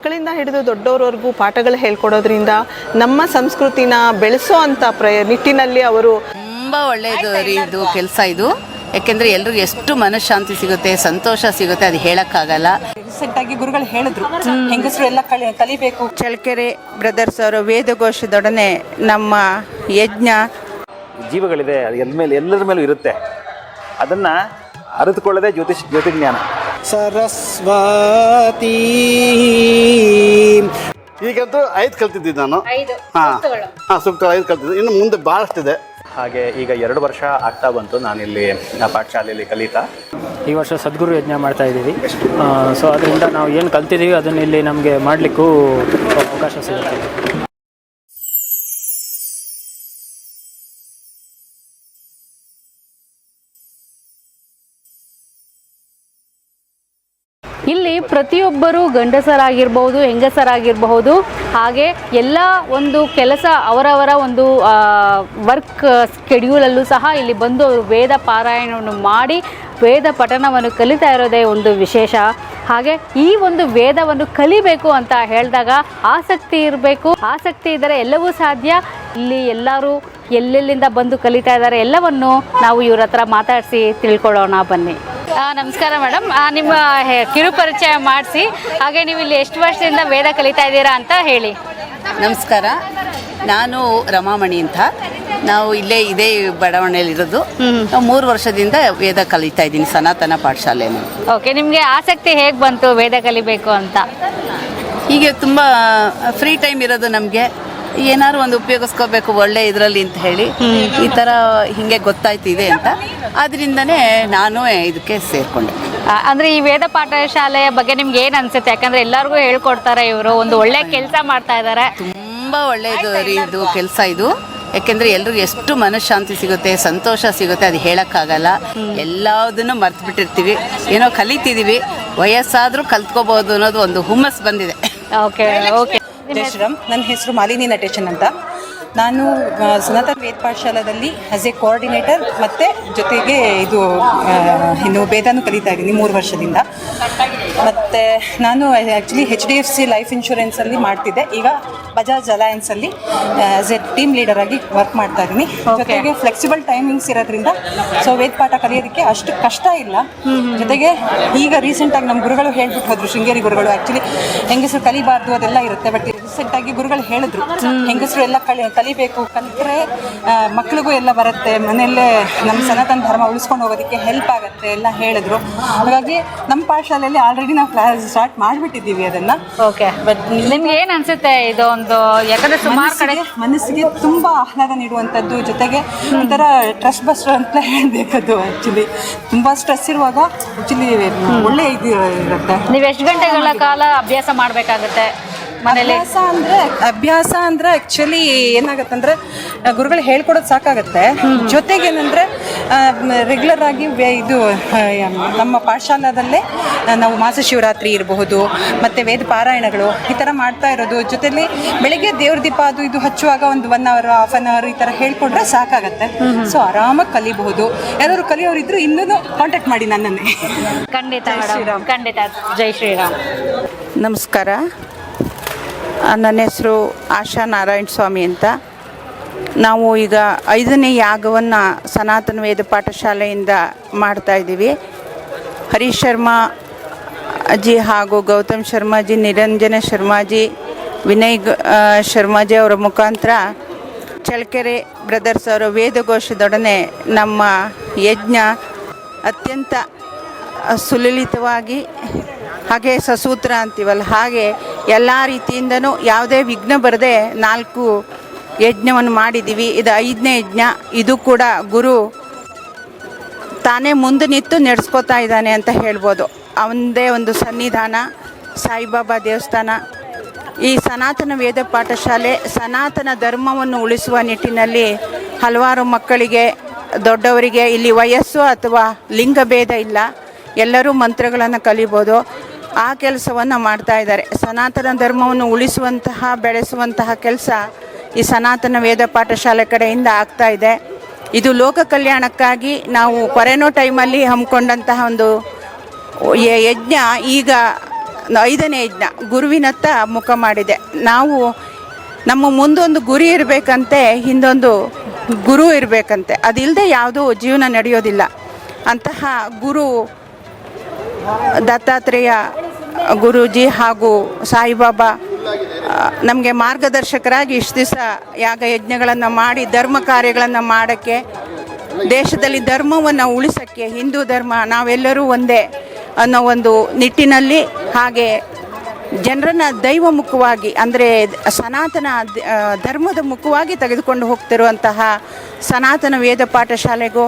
ಮಕ್ಕಳಿಂದ ಹಿಡಿದು ದೊಡ್ಡವರವರೆಗೂ ಪಾಠಗಳು ಹೇಳ್ಕೊಡೋದ್ರಿಂದ ನಮ್ಮ ಸಂಸ್ಕೃತಿನ ಬೆಳೆಸೋ ಅಂತ ಪ್ರಯ ನಿಟ್ಟಿನಲ್ಲಿ ಅವರು ತುಂಬ ಒಳ್ಳೆಯದು ರೀ ಇದು ಕೆಲಸ ಇದು. ಯಾಕೆಂದರೆ ಎಲ್ಲರಿಗೂ ಎಷ್ಟು ಮನಃಶಾಂತಿ ಸಿಗುತ್ತೆ ಸಂತೋಷ ಸಿಗುತ್ತೆ ಅದು ಹೇಳೋಕ್ಕಾಗಲ್ಲ. ರೀಸೆಂಟಾಗಿ ಗುರುಗಳು ಹೇಳಿದ್ರು ಹೆಂಗಸರು ಎಲ್ಲ ಕಲಿ ಕಲಿಬೇಕು. ಚಳ್ಳಕೆರೆ ಬ್ರದರ್ಸ್ ಅವರ ವೇದಘೋಷದೊಡನೆ ನಮ್ಮ ಯಜ್ಞ. ಜೀವಗಳಿದೆ ಅದು ಎಲ್ಲ ಮೇಲೆ ಎಲ್ಲರ ಮೇಲೂ ಇರುತ್ತೆ. ಅದನ್ನು ಅರಿತುಕೊಳ್ಳೋದೇ ಜ್ಯೋತಿಷ್ ಜ್ಯೋತಿರ್ಜ್ಞಾನ. ಸರಸ್ವತಿ. ಈಗಂತೂ ಐದು ಕಲ್ತಿದ್ದೀನಿ ನಾನು. ಹಾಂ. ಹಾಂ ಸೂಕ್ತ ಐದು ಕಲ್ತಿದ್ದೆ ಇನ್ನು ಮುಂದೆ ಭಾಳಷ್ಟಿದೆ. ಹಾಗೆ ಈಗ ಎರಡು ವರ್ಷ ಆಗ್ತಾ ಬಂತು ನಾನಿಲ್ಲಿ ಪಾಠಶಾಲೆಯಲ್ಲಿ ಕಲಿತಾ. ಈ ವರ್ಷ ಸದ್ಗುರು ಯಜ್ಞ ಮಾಡ್ತಾ ಇದ್ದೀವಿ. ಸೊ ಅದರಿಂದ ನಾವು ಏನು ಕಲ್ತಿದ್ದೀವಿ ಅದನ್ನ ಇಲ್ಲಿ ನಮಗೆ ಮಾಡಲಿಕ್ಕೂ ಅವಕಾಶ ಸಿಗುತ್ತೆ. ಪ್ರತಿಯೊಬ್ಬರು ಗಂಡಸರಾಗಿರ್ಬಹುದು ಹೆಂಗಸರಾಗಿರಬಹುದು, ಹಾಗೆ ಎಲ್ಲ ಒಂದು ಕೆಲಸ ಅವರವರ ಒಂದು ವರ್ಕ್ ಸ್ಕೆಡ್ಯೂಲಲ್ಲೂ ಸಹ ಇಲ್ಲಿ ಬಂದು ಅವರು ವೇದ ಪಾರಾಯಣವನ್ನು ಮಾಡಿ ವೇದ ಪಠಣವನ್ನು ಕಲಿತಾ ಇರೋದೇ ಒಂದು ವಿಶೇಷ. ಹಾಗೆ ಈ ಒಂದು ವೇದವನ್ನು ಕಲಿಬೇಕು ಅಂತ ಹೇಳಿದಾಗ ಆಸಕ್ತಿ ಇರಬೇಕು. ಆಸಕ್ತಿ ಇದ್ದರೆ ಎಲ್ಲವೂ ಸಾಧ್ಯ. ಇಲ್ಲಿ ಎಲ್ಲರೂ ಎಲ್ಲೆಲ್ಲಿಂದ ಬಂದು ಕಲಿತಾ ಇದ್ದಾರೆ ಎಲ್ಲವನ್ನು ನಾವು ಇವ್ರ ಹತ್ರ ಮಾತಾಡಿಸಿ ತಿಳ್ಕೊಳ್ಳೋಣ ಬನ್ನಿ. ನಮಸ್ಕಾರ ಮೇಡಮ್. ನಿಮ್ಮ ಕಿರು ಪರಿಚಯ ಮಾಡಿಸಿ. ಹಾಗೆ ನೀವು ಇಲ್ಲಿ ಎಷ್ಟು ವರ್ಷದಿಂದ ವೇದ ಕಲಿತಾ ಇದ್ದೀರಾ ಅಂತ ಹೇಳಿ. ನಮಸ್ಕಾರ. ನಾನು ರಮಾಮಣಿ ಅಂತ. ನಾವು ಇಲ್ಲೇ ಇದೇ ಬಡಾವಣೆಯಲ್ಲಿರೋದು ನಾವು ಮೂರು ವರ್ಷದಿಂದ ವೇದ ಕಲಿತಾ ಇದ್ದೀನಿ ಸನಾತನ ಪಾಠಶಾಲೆಯಲ್ಲಿ. ಓಕೆ ನಿಮಗೆ ಆಸಕ್ತಿ ಹೇಗೆ ಬಂತು ವೇದ ಕಲಿಬೇಕು ಅಂತ? ಹೀಗೆ ತುಂಬ ಫ್ರೀ ಟೈಮ್ ಇರೋದು ನಮಗೆ. ಏನಾದ್ರು ಒಂದು ಉಪಯೋಗಿಸ್ಕೋಬೇಕು ಒಳ್ಳೆ ಇದರಲ್ಲಿ ಅಂತ ಹೇಳಿ. ಈ ಥರ ಹಿಂಗೆ ಗೊತ್ತಾಯ್ತಿದೆ ಅಂತ. ಅದರಿಂದನೇ ನಾನು ಇದಕ್ಕೆ ಸೇರಿಕೊಂಡೆ. ಅಂದ್ರೆ ಈ ವೇದ ಪಾಠ ಶಾಲೆಯ ಬಗ್ಗೆ ನಿಮ್ಗೆ ಏನ್ ಅನ್ಸುತ್ತೆ? ಯಾಕಂದ್ರೆ ಎಲ್ಲರಿಗೂ ಹೇಳ್ಕೊಡ್ತಾರೆ ಇವರು ಒಂದು ಒಳ್ಳೆ ಕೆಲಸ ಮಾಡ್ತಾ ಇದ್ದಾರೆ ತುಂಬಾ ಒಳ್ಳೆಯದು ರೀ ಇದು ಕೆಲಸ ಇದು. ಯಾಕೆಂದರೆ ಎಲ್ರಿಗೂ ಎಷ್ಟು ಮನಃಶಾಂತಿ ಸಿಗುತ್ತೆ ಸಂತೋಷ ಸಿಗುತ್ತೆ ಅದು ಹೇಳೋಕ್ಕಾಗಲ್ಲ. ಎಲ್ಲದನ್ನು ಮರ್ತು ಬಿಟ್ಟಿರ್ತೀವಿ ಏನೋ ಕಲಿತಿದ್ದೀವಿ ವಯಸ್ಸಾದರೂ ಕಲ್ತ್ಕೋಬಹುದು ಅನ್ನೋದು ಒಂದು ಹುಮ್ಮಸ್ ಬಂದಿದೆ. ಓಕೆ ಓಕೆ ಜೈ ಶ್ರೀರಾಮ್ ನನ್ನ ಹೆಸರು ಮಾಲಿನಿ ನಟೇಶನ್ ಅಂತ. ನಾನು ಸನಾತನ್ ವೇದ ಪಾಠಶಾಲಾದಲ್ಲಿ ಆಸ್ ಎ ಕೋಆರ್ಡಿನೇಟರ್ ಮತ್ತು ಜೊತೆಗೆ ಇದು ಇನ್ನು ಭೇದನೂ ಕಲಿತಾ ಇದ್ದೀನಿ ಮೂರು ವರ್ಷದಿಂದ. ಮತ್ತು ನಾನು actually H D F C life ಇನ್ಶೂರೆನ್ಸಲ್ಲಿ ಮಾಡ್ತಿದ್ದೆ. ಈಗ ಬಜಾಜ್ ಅಲಯನ್ಸಲ್ಲಿ ಆ್ಯಸ್ ಎ ಟೀಮ್ ಲೀಡರ್ ಆಗಿ ವರ್ಕ್ ಮಾಡ್ತಾ ಇದ್ದೀನಿ. ಜೊತೆಗೆ ಫ್ಲೆಕ್ಸಿಬಲ್ ಟೈಮಿಂಗ್ಸ್ ಇರೋದ್ರಿಂದ ಸೊ ವೇದ ಪಾಠ ಕಲಿಯೋದಕ್ಕೆ ಅಷ್ಟು ಕಷ್ಟ ಇಲ್ಲ. ಜೊತೆಗೆ ಈಗ ರೀಸೆಂಟಾಗಿ ನಮ್ಮ ಗುರುಗಳು ಹೇಳ್ಬಿಟ್ಟು ಹೋದ್ರು ಶೃಂಗೇರಿ ಗುರುಗಳು ಆ್ಯಕ್ಚುಲಿ ಹೆಂಗಸರು ಕಲಿಬಾರ್ದು ಅದೆಲ್ಲ ಇರುತ್ತೆ ಬಟ್ ರೀಸೆಂಟಾಗಿ ಗುರುಗಳು ಹೇಳಿದ್ರು. ಹೆಂಗಸರು ಎಲ್ಲ ಕಲಿ ಕಲಿಬೇಕು ಕಲಿತ್ರೆ ಮಕ್ಳಿಗೂ ಎಲ್ಲ ಬರುತ್ತೆ. ಮನೆಯಲ್ಲೇ ನಮ್ಮ ಸನಾತನ ಧರ್ಮ ಉಳಿಸ್ಕೊಂಡು ಹೋಗೋದಕ್ಕೆ ಹೆಲ್ಪ್ ಆಗುತ್ತೆ ಎಲ್ಲ ಹೇಳಿದ್ರು. ಹಾಗಾಗಿ ನಮ್ಮ ಪಾಠಶಾಲೆಯಲ್ಲಿ ಆಲ್ರೆಡಿ ನಾವು ಕ್ಲಾಸ್ ಸ್ಟಾರ್ಟ್ ಮಾಡಿಬಿಟ್ಟಿದ್ದೀವಿ ಅದನ್ನು. ಓಕೆ ಬಟ್ ನಿಮ್ಗೆ ಏನು ಅನ್ಸುತ್ತೆ ಇದು ಒಂದು ಯಾಕಂದ್ರೆ ಸುಮಾರು ಕಡೆ ಮನಸ್ಸಿಗೆ ತುಂಬ ತುಂಬಾ ಆಹ್ಲಾದ ನೀಡುವಂಥದ್ದು. ಜೊತೆಗೆ ಒಂಥರ ಟ್ರಸ್ಟ್ ಬಸ್ಟರ್ ಅಂತ ಹೇಳಬೇಕದು ಆ್ಯಕ್ಚುಲಿ ತುಂಬ ಸ್ಟ್ರೆಸ್ ಇರುವಾಗ ಆ್ಯಕ್ಚುಲಿ ಒಳ್ಳೆ ಇದು ಇರುತ್ತೆ. ನೀವು ಎಷ್ಟು ಗಂಟೆಗಳ ಕಾಲ ಅಭ್ಯಾಸ ಮಾಡ್ಬೇಕಾಗತ್ತೆ? ಮನೇಲಿ? ಅಭ್ಯಾಸ ಅಂದ್ರೆ ಅಭ್ಯಾಸ ಅಂದ್ರೆ ಆಕ್ಚುಲಿ ಏನಾಗತ್ತಂದ್ರೆ ಅಂದ್ರೆ ಗುರುಗಳು ಹೇಳ್ಕೊಡೋದು ಸಾಕಾಗತ್ತೆ. ಜೊತೆಗೆ ಏನಂದ್ರೆ ರೆಗ್ಯುಲರ್ ಆಗಿ ವೇ- ಇದು ಆ, ನಮ್ಮ ಪಾಠಶಾಲಾದಲ್ಲೇ ನಾವು ಮಾಸ ಶಿವರಾತ್ರಿ ಇರಬಹುದು ಮತ್ತೆ ವೇದ ಪಾರಾಯಣಗಳು ಈ ಥರ ಮಾಡ್ತಾ ಇರೋದು. ಜೊತೆಲಿ ಬೆಳಿಗ್ಗೆ ದೇವ್ರ ದೀಪ ಅದು ಇದು ಹಚ್ಚುವಾಗ ಒಂದು one hour half an hour ಈ ಥರ ಹೇಳ್ಕೊಟ್ರೆ ಸಾಕಾಗತ್ತೆ. ಸೊ ಆರಾಮಾಗಿ ಕಲಿಬಹುದು. ಯಾರಾದ್ರು ಕಲಿಯೋರಿದ್ರು ಇನ್ನೂ ಕಾಂಟ್ಯಾಕ್ಟ್ ಮಾಡಿ ನನ್ನನ್ನೇ. ಖಂಡಿತ ಮೇಡಮ್ ಖಂಡಿತ. ಜೈ ಶ್ರೀರಾಮ್. ನಮಸ್ಕಾರ. ನನ್ನ ಹೆಸರು ಆಶಾ ನಾರಾಯಣ ಸ್ವಾಮಿ ಅಂತ. ನಾವು ಈಗ ಐದನೇ ಯಾಗವನ್ನು ಸನಾತನ ವೇದ ಪಾಠಶಾಲೆಯಿಂದ ಮಾಡ್ತಾ ಇದ್ದೀವಿ. ಹರೀಶ್ ಶರ್ಮಾ ಅಜ್ಜಿ ಹಾಗೂ ಗೌತಮ್ ಶರ್ಮಾಜಿ ನಿರಂಜನ ಶರ್ಮಾಜಿ ವಿನಯ್ ಶರ್ಮಾಜಿ ಅವರ ಮುಖಾಂತರ ಚಳ್ಳಕೆರೆ ಬ್ರದರ್ಸ್ ಅವರ ವೇದಘೋಷದೊಡನೆ ನಮ್ಮ ಯಜ್ಞ ಅತ್ಯಂತ ಸುಲಲಿತವಾಗಿ, ಹಾಗೆ ಸಸೂತ್ರ ಅಂತೀವಲ್ಲ, ಹಾಗೆ ಎಲ್ಲ ರೀತಿಯಿಂದನೂ ಯಾವುದೇ ವಿಘ್ನ ಬರದೆ ನಾಲ್ಕು ಯಜ್ಞವನ್ನು ಮಾಡಿದ್ದೀವಿ. ಇದು ಐದನೇ ಯಜ್ಞ. ಇದು ಕೂಡ ಗುರು ತಾನೇ ಮುಂದೆ ನಿಂತು ನಡೆಸ್ಕೋತಾ ಇದ್ದಾನೆ ಅಂತ ಹೇಳ್ಬೋದು. ಅವನದೇ ಒಂದು ಸನ್ನಿಧಾನ, ಸಾಯಿಬಾಬಾ ದೇವಸ್ಥಾನ. ಈ ಸನಾತನ ವೇದ ಪಾಠಶಾಲೆ ಸನಾತನ ಧರ್ಮವನ್ನು ಉಳಿಸುವ ನಿಟ್ಟಿನಲ್ಲಿ ಹಲವಾರು ಮಕ್ಕಳಿಗೆ, ದೊಡ್ಡವರಿಗೆ, ಇಲ್ಲಿ ವಯಸ್ಸು ಅಥವಾ ಲಿಂಗಭೇದ ಇಲ್ಲ. ಎಲ್ಲರೂ ಮಂತ್ರಗಳನ್ನು ಕಲಿಬೋದು. ಆ ಕೆಲಸವನ್ನು ಮಾಡ್ತಾ ಇದ್ದಾರೆ. ಸನಾತನ ಧರ್ಮವನ್ನು ಉಳಿಸುವಂತಹ, ಬೆಳೆಸುವಂತಹ ಕೆಲಸ ಈ ಸನಾತನ ವೇದ ಪಾಠಶಾಲೆ ಕಡೆಯಿಂದ ಆಗ್ತಾ ಇದೆ. ಇದು ಲೋಕ ಕಲ್ಯಾಣಕ್ಕಾಗಿ ನಾವು ಕೊರೆನೋ ಟೈಮಲ್ಲಿ ಹಮ್ಮಿಕೊಂಡಂತಹ ಒಂದು ಯಜ್ಞ ಈಗ ಐದನೇ ಯಜ್ಞ, ಗುರುವಿನತ್ತ ಮುಖ ಮಾಡಿದೆ. ನಾವು ನಮ್ಮ ಮುಂದೊಂದು ಗುರಿ ಇರಬೇಕಂತೆ, ಹಿಂದೊಂದು ಗುರು ಇರಬೇಕಂತೆ. ಅದಿಲ್ಲದೆ ಯಾವುದೂ ಜೀವನ ನಡೆಯೋದಿಲ್ಲ. ಅಂತಹ ಗುರು ದತ್ತಾತ್ರೇಯ ಗುರೂಜಿ ಹಾಗೂ ಸಾಯಿಬಾಬಾ ನಮಗೆ ಮಾರ್ಗದರ್ಶಕರಾಗಿ ಇಷ್ಟು ದಿವಸ ಯಾಗ ಯಜ್ಞಗಳನ್ನು ಮಾಡಿ, ಧರ್ಮ ಕಾರ್ಯಗಳನ್ನು ಮಾಡೋಕ್ಕೆ, ದೇಶದಲ್ಲಿ ಧರ್ಮವನ್ನು ಉಳಿಸೋಕ್ಕೆ, ಹಿಂದೂ ಧರ್ಮ, ನಾವೆಲ್ಲರೂ ಒಂದೇ ಅನ್ನೋ ಒಂದು ನಿಟ್ಟಿನಲ್ಲಿ ಹಾಗೆ ಜನರನ್ನು ದೈವ ಮುಖವಾಗಿ ಅಂದರೆ ಸನಾತನ ಧರ್ಮದ ಮುಖವಾಗಿ ತೆಗೆದುಕೊಂಡು ಹೋಗ್ತಿರುವಂತಹ ಸನಾತನ ವೇದ ಪಾಠಶಾಲೆಗೂ,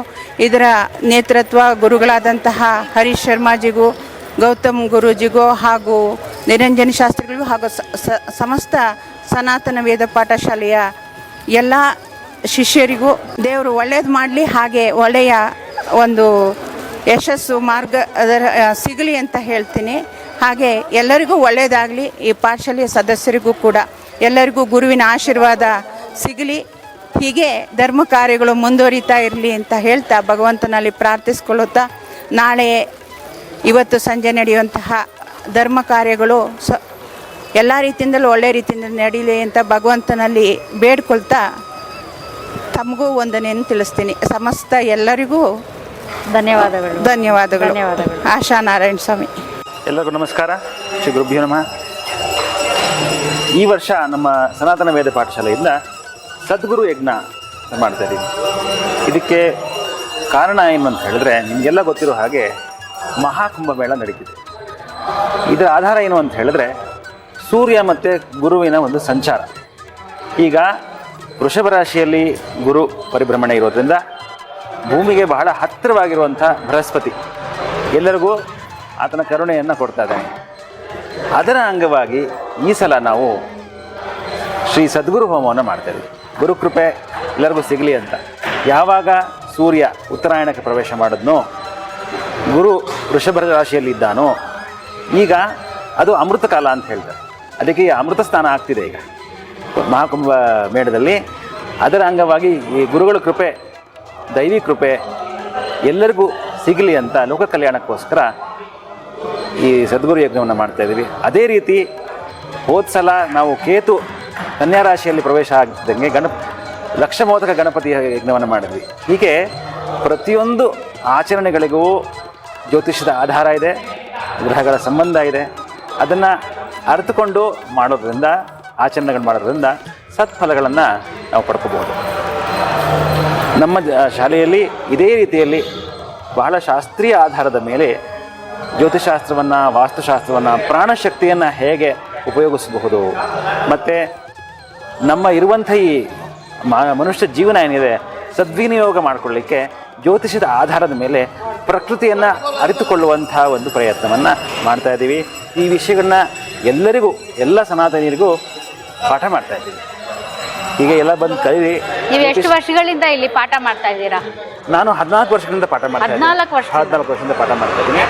ಇದರ ನೇತೃತ್ವ ಗುರುಗಳಾದಂತಹ ಹರೀಶ್ ಶರ್ಮಾಜಿಗೂ ಗೌತಮ್ ಗುರುಜಿಗೂ ಹಾಗೂ ನಿರಂಜನ ಶಾಸ್ತ್ರಿಗಳಿಗೂ ಹಾಗೂ ಸಮಸ್ತ ಸನಾತನ ವೇದ ಪಾಠಶಾಲೆಯ ಎಲ್ಲ ಶಿಷ್ಯರಿಗೂ ದೇವರು ಒಳ್ಳೇದು ಮಾಡಲಿ ಹಾಗೆ ಒಳ್ಳೆಯ ಒಂದು ಯಶಸ್ಸು ಮಾರ್ಗ ಅದರ ಸಿಗಲಿ ಅಂತ ಹೇಳ್ತೀನಿ. ಹಾಗೆ ಎಲ್ಲರಿಗೂ ಒಳ್ಳೆಯದಾಗಲಿ ಈ ಪಾಠಶಾಲೆಯ ಸದಸ್ಯರಿಗೂ ಕೂಡ. ಎಲ್ಲರಿಗೂ ಗುರುವಿನ ಆಶೀರ್ವಾದ ಸಿಗಲಿ. ಹೀಗೆ ಧರ್ಮ ಕಾರ್ಯಗಳು ಮುಂದುವರಿತಾ ಇರಲಿ ಅಂತ ಹೇಳ್ತಾ ಭಗವಂತನಲ್ಲಿ ಪ್ರಾರ್ಥಿಸ್ಕೊಳ್ಳುತ್ತಾ ನಾಳೆ ಇವತ್ತು ಸಂಜೆ ನಡೆಯುವಂತಹ ಧರ್ಮ ಕಾರ್ಯಗಳು ಸ ಎಲ್ಲ ರೀತಿಯಿಂದಲೂ ಒಳ್ಳೆ ರೀತಿಯಿಂದ ನಡೀಲಿ ಅಂತ ಭಗವಂತನಲ್ಲಿ ಬೇಡ್ಕೊಳ್ತಾ ತಮಗೂ ವಂದನೆಯನ್ನು ತಿಳಿಸ್ತೀನಿ. ಸಮಸ್ತ ಎಲ್ಲರಿಗೂ ಧನ್ಯವಾದಗಳು. ಧನ್ಯವಾದಗಳು. ಧನ್ಯವಾದಗಳು. ಆಶಾ ನಾರಾಯಣ ಸ್ವಾಮಿ. ಎಲ್ಲರಿಗೂ ನಮಸ್ಕಾರ. ಶ್ರೀ ಗುರುಭ್ಯೋ ನಮಃ. ಈ ವರ್ಷ ನಮ್ಮ ಸನಾತನ ವೇದ ಪಾಠಶಾಲೆಯಿಂದ ಸದ್ಗುರು ಯಜ್ಞ ಮಾಡ್ತಾ ಇದ್ದೀವಿ. ಇದಕ್ಕೆ ಕಾರಣ ಏನು ಅಂತ ಹೇಳಿದ್ರೆ ನಿಮಗೆಲ್ಲ ಗೊತ್ತಿರೋ ಹಾಗೆ ಮಹಾಕುಂಭಮೇಳ ನಡೀತಿದೆ. ಇದರ ಆಧಾರ ಏನು ಅಂತ ಹೇಳಿದ್ರೆ, ಸೂರ್ಯ ಮತ್ತು ಗುರುವಿನ ಒಂದು ಸಂಚಾರ. ಈಗ ವೃಷಭ ರಾಶಿಯಲ್ಲಿ ಗುರು ಪರಿಭ್ರಮಣೆ ಇರೋದ್ರಿಂದ ಭೂಮಿಗೆ ಬಹಳ ಹತ್ತಿರವಾಗಿರುವಂಥ ಬೃಹಸ್ಪತಿ ಎಲ್ಲರಿಗೂ ಆತನ ಕರುಣೆಯನ್ನು ಕೊಡ್ತಾ ಇದ್ದಾನೆ. ಅದರ ಅಂಗವಾಗಿ ಈ ಸಲ ನಾವು ಶ್ರೀ ಸದ್ಗುರು ಹೋಮವನ್ನು ಮಾಡ್ತಾ ಇದ್ವಿ ಗುರುಕೃಪೆ ಎಲ್ಲರಿಗೂ ಸಿಗಲಿ ಅಂತ. ಯಾವಾಗ ಸೂರ್ಯ ಉತ್ತರಾಯಣಕ್ಕೆ ಪ್ರವೇಶ ಮಾಡಿದ್ನೋ ಗುರು ವೃಷಭ ರಾಶಿಯಲ್ಲಿದ್ದಾನೋ, ಈಗ ಅದು ಅಮೃತ ಕಾಲ ಅಂತ ಹೇಳ್ತಾರೆ. ಅದಕ್ಕೆ ಅಮೃತ ಸ್ಥಾನ ಆಗ್ತಿದೆ ಈಗ. ಮಹಾಕುಂಭ ಮೇಳದಲ್ಲಿ ಅದರ ಅಂಗವಾಗಿ ಈ ಗುರುಗಳ ಕೃಪೆ, ದೈವಿ ಕೃಪೆ ಎಲ್ಲರಿಗೂ ಸಿಗಲಿ ಅಂತ ಲೋಕ ಕಲ್ಯಾಣಕ್ಕೋಸ್ಕರ ಈ ಸದ್ಗುರು ಯಜ್ಞವನ್ನು ಮಾಡ್ತಾ ಇದ್ದೀವಿ. ಅದೇ ರೀತಿ ಹೋದ ಸಲ ನಾವು ಕೇತು ಕನ್ಯಾ ರಾಶಿಯಲ್ಲಿ ಪ್ರವೇಶ ಆಗ್ತಿದ್ದಂಗೆ ಗಣ ಲಕ್ಷಮೋದಕ ಗಣಪತಿಯ ಯಜ್ಞವನ್ನು ಮಾಡಿದ್ವಿ. ಹೀಗೆ ಪ್ರತಿಯೊಂದು ಆಚರಣೆಗಳಿಗೂ ಜ್ಯೋತಿಷ್ಯದ ಆಧಾರ ಇದೆ, ಗ್ರಹಗಳ ಸಂಬಂಧ ಇದೆ. ಅದನ್ನು ಅರಿತುಕೊಂಡು ಮಾಡೋದ್ರಿಂದ, ಆಚರಣೆಗಳು ಮಾಡೋದ್ರಿಂದ ಸತ್ಫಲಗಳನ್ನು ನಾವು ಪಡ್ಕೋಬೋದು. ನಮ್ಮ ಶಾಲೆಯಲ್ಲಿ ಇದೇ ರೀತಿಯಲ್ಲಿ ಬಹಳ ಶಾಸ್ತ್ರೀಯ ಆಧಾರದ ಮೇಲೆ ಜ್ಯೋತಿಷಾಸ್ತ್ರವನ್ನು ವಾಸ್ತುಶಾಸ್ತ್ರವನ್ನು, ಪ್ರಾಣಶಕ್ತಿಯನ್ನು ಹೇಗೆ ಉಪಯೋಗಿಸಬಹುದು. ಮತ್ತು ನಮ್ಮ ಇರುವಂಥ ಈ ಮನುಷ್ಯ ಜೀವನ ಏನಿದೆ, ಸದ್ವಿನಿಯೋಗ ಮಾಡಿಕೊಳ್ಳಿಕ್ಕೆ ಜ್ಯೋತಿಷದ ಆಧಾರದ ಮೇಲೆ ಪ್ರಕೃತಿಯನ್ನು ಅರಿತುಕೊಳ್ಳುವಂಥ ಒಂದು ಪ್ರಯತ್ನವನ್ನು ಮಾಡ್ತಾ ಇದ್ದೀವಿ. ಈ ವಿಷಯಗಳನ್ನ ಎಲ್ಲರಿಗೂ ಎಲ್ಲ ಸನಾತನಿಯರಿಗೂ ಪಾಠ ಮಾಡ್ತಾ ಇದ್ದೀವಿ. ಹೀಗೆ ಎಲ್ಲ ಬಂದು ಕಲೀರಿ. ನೀವು ಎಷ್ಟು ವರ್ಷಗಳಿಂದ ಇಲ್ಲಿ ಪಾಠ ಮಾಡ್ತಾ ಇದ್ದೀರಾ? ನಾನು ಹದಿನಾಲ್ಕು ವರ್ಷಗಳಿಂದ ಪಾಠ ಮಾಡ್ತಾ ಹದ್ನಾಲ್ಕು ವರ್ಷ. ಹದಿನಾಲ್ಕು ವರ್ಷದಿಂದ ಪಾಠ ಮಾಡ್ತಾ ಇದ್ದೀನಿ.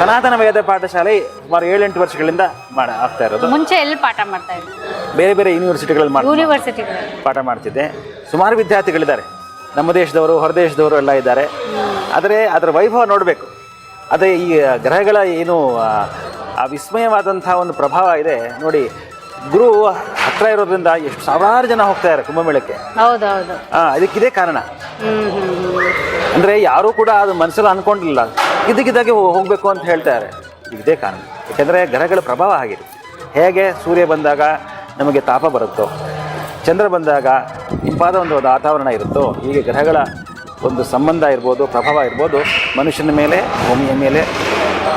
ಸನಾತನ ವೇದ ಪಾಠಶಾಲೆ ಸುಮಾರು ಏಳೆಂಟು ವರ್ಷಗಳಿಂದ ಮಾಡ ಆಗ್ತಾ ಇರೋದು. ಮುಂಚೆ ಎಲ್ಲಿ ಪಾಠ ಮಾಡ್ತಾ ಇದ್ದೀನಿ ಬೇರೆ ಬೇರೆ ಯೂನಿವರ್ಸಿಟಿಗಳಲ್ಲಿ ಯೂನಿವರ್ಸಿಟಿ ಪಾಠ ಮಾಡ್ತಿದ್ದೆ. ಸುಮಾರು ವಿದ್ಯಾರ್ಥಿಗಳಿದ್ದಾರೆ. ನಮ್ಮ ದೇಶದವರು ಹೊರ ದೇಶದವರು ಎಲ್ಲ ಇದ್ದಾರೆ. ಆದರೆ ಅದರ ವೈಭವ ನೋಡಬೇಕು. ಅದೇ ಈ ಗ್ರಹಗಳ ಏನು ಆ, ವಿಸ್ಮಯವಾದಂಥ ಒಂದು ಪ್ರಭಾವ ಇದೆ. ನೋಡಿ ಗುರು ಹತ್ರ ಇರೋದ್ರಿಂದ ಎಷ್ಟು ಸಾವಿರಾರು ಜನ ಹೋಗ್ತಾ ಇದ್ದಾರೆ ಕುಂಭಮೇಳಕ್ಕೆ. ಹೌದೌದು. ಆ, ಅದಕ್ಕಿದೇ ಕಾರಣ. ಅಂದ್ರೆ ಯಾರು ಹ್ಮ್ ಅಂದರೆ ಯಾರೂ ಕೂಡ ಅದು ಮನಸ್ಸಲ್ಲಿ ಅನ್ಕೊಂಡಿಲ್ಲ. ಇದಕ್ಕಿದ್ದಾಗೆ ಹೋಗಬೇಕು ಅಂತ ಹೇಳ್ತಾರೆ ಇದೇ ಕಾರಣ. ಯಾಕೆಂದರೆ ಗ್ರಹಗಳ ಪ್ರಭಾವ ಆಗಿದೆ ಹೇಗೆ ಸೂರ್ಯ ಬಂದಾಗ ನಮಗೆ ತಾಪ ಬರುತ್ತೋ ಚಂದ್ರ ಬಂದಾಗ ಇಂಪಾದ ಒಂದು ವಾತಾವರಣ ಇರುತ್ತೋ ಹೀಗೆ ಗ್ರಹಗಳ ಒಂದು ಸಂಬಂಧ ಇರ್ಬೋದು ಪ್ರಭಾವ ಇರ್ಬೋದು ಮನುಷ್ಯನ ಮೇಲೆ ಭೂಮಿಯ ಮೇಲೆ